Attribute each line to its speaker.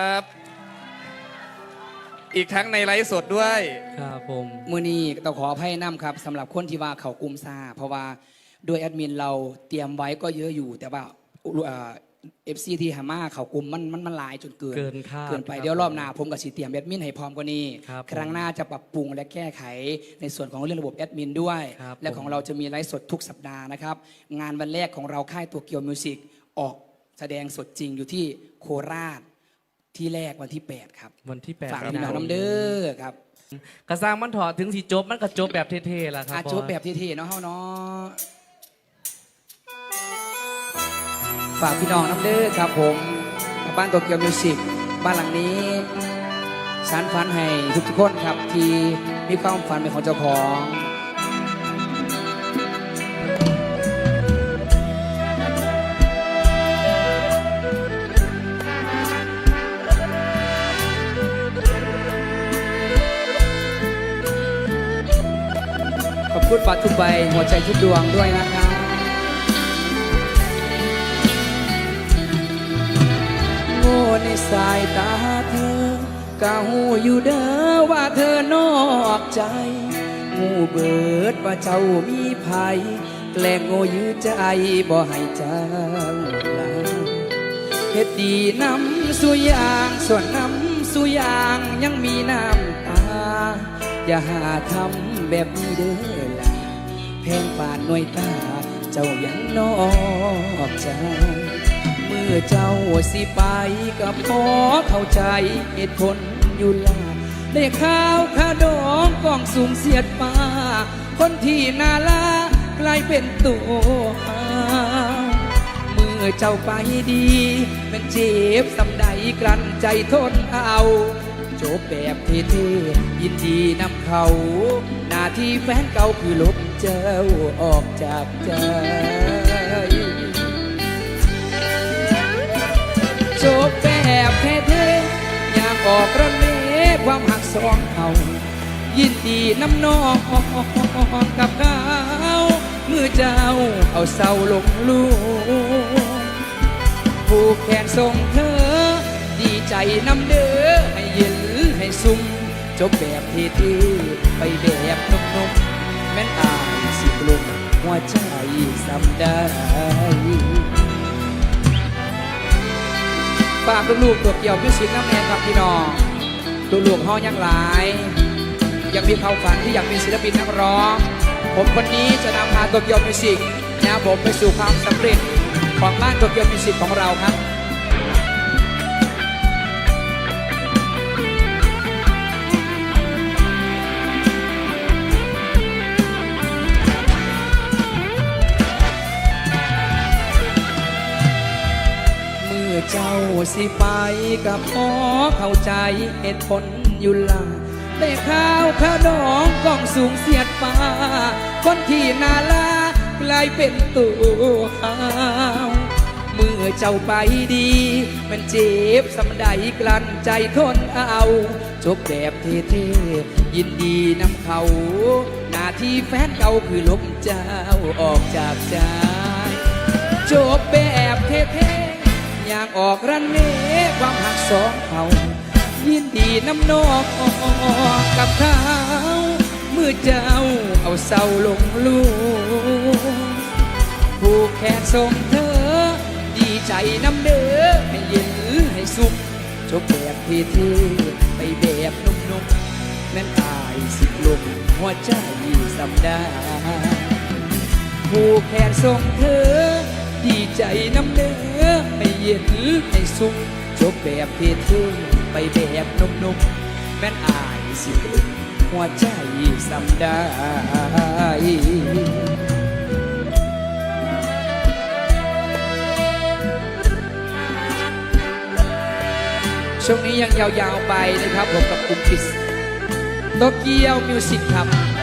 Speaker 1: ครับ อีกทั้งในไลฟ์สดด้วย
Speaker 2: ครับผม
Speaker 3: มือนี้ต้องขออภัยน้ำครับสำหรับคนที่ว่าเขากลุ่มซาเพราะว่าโดยแอดมินเราเตรียมไว้ก็เยอะอยู่ แต่ว่าเอฟซีที่ฮามาเขากลุ่มมันมันมันหลายจนเกิน
Speaker 2: เกินคาด
Speaker 3: เกินไป
Speaker 2: คบ
Speaker 3: เดี๋ยวรอบหน้าผมกับสีเตรียมแอดมินให้พร้อมกว่านี้
Speaker 2: ครับ
Speaker 3: ครั้งหน้าจะปรับปรุงและแก้ไขในส่วนของเรื่องระบบแอดมินด้วย
Speaker 2: ครับ
Speaker 3: และของเราจะมีไลฟ์สดทุกสัปดาห์นะครับ งานวันแรกของเราค่ายตัวเกียวมิวสิกออกแสดงสดจริงอยู่ที่โคราช ที่แรกวันที่ 8 ครับ
Speaker 2: วันที่แปด
Speaker 3: ฝาก
Speaker 2: มี
Speaker 3: พี่น้อง
Speaker 2: คม
Speaker 3: น้ำเด้อครับ
Speaker 2: กระซังมันถอดถึงสีจบมันก็จบแบบเท่ๆล่ะครับ
Speaker 3: อา
Speaker 2: บอส
Speaker 3: จบแบบเท่ๆเนาะเฮาเนาะฝากพี่น้องน้ำเด้อครับผมบ้านโตเกียวมิวสิกบ้านหลังนี้สารฝันให้ทุกๆคนครับที่มีความฝันเป็นของเจ้าของ ขอบคุณบัทุกใบหัวใจทุกดวงด้วยนะครับโง่ในสายตาเธอกะหูอยู่เด้อว่าเธอนอกใจงูเบิดว่าเจ้ามีภัยแกล้งโง่ยื้อใจบ่ให้เจ้าลาเฮ็ดดีน้ำสุยางส่วนน้ำสุยางยังมีน้ำต อย่าหาทำแบบนี้เด้อล่ะแพงปานหน่วยตา เจ้ายังนอกใจเมื่อเจ้าสิไปก็พอเข้าใจเหตุผลอยู่ล่ะได้ข้าวขาดองกองสูงเสียดฟ้าคนที่นาลากลายเป็นตัวหาเมื่อเจ้าไปดี มันเจ็บสำใดกลั้นใจทนเอา จบแบบเท่ๆยินดีนำเขา หน้าที่แฟนเก่าคือลบเจ้าออกจากใจจบแบบเท่ๆอยากออกระเนความหักสองเขายินดีน้ำนองกับเขาเมื่อเจ้าเอาเศร้าลงลูกผูกแขนส่งเธอ ดีใจน้ำเด้อให้เย็น ให้สุ่มจบแบบเท่ไปแบบนุ่มๆแม่นอายสิกลุมหัวใจสำได้ฝากลูกๆตัวเกี่ยวพิชิตน้ำแน่ครับพี่น้องลูกห้องยังหลาย ยังมีความฝันที่อยากเป็นศิลปินนักร้อง ผมคนนี้จะนำพาตัวเกียวมิวสิกนะผมไปสู่ความสำเร็จของบ้านตัวเกียวมิวสิกของเราครับ สิไปกับพ่อเข้าใจเหตุผลอยู่ล่ะได้ข้าวข้าดองกองสูงเสียดฟ้า คนที่นาลากลายเป็นตัวหาวเมื่อเจ้าไปดี มันเจ็บสำใดกลั้นใจทนเอาจบแบบเท่ๆยินดีนำเขา หน้าที่แฟนเก่าคือลบเจ้าออกจากใจจบแบบเท่ๆ ยากออกรันเน่ความหักสองเขายินดีน้ำนอกกับเขาเมื่อเจ้าเอาเศร้าลงลูกผูกแขนส่งเธอ ดีใจน้ำเด้อให้เย็นให้สุขจบแบบเท่ๆไปแบบนุ่มๆนั้นอายสิลมหัวใจสำได้ผู้แขนส่งเธอ ดีใจน้ำเนื้อ นให้สุขจบแบบเพท่ๆไปแบบนุ่มๆแม่นอายสิหัวใจสำได้ช่วงนี้ยังยาวๆไปนะครับผมกับกลุ่มกิสโตเกียวมิวสิกครับ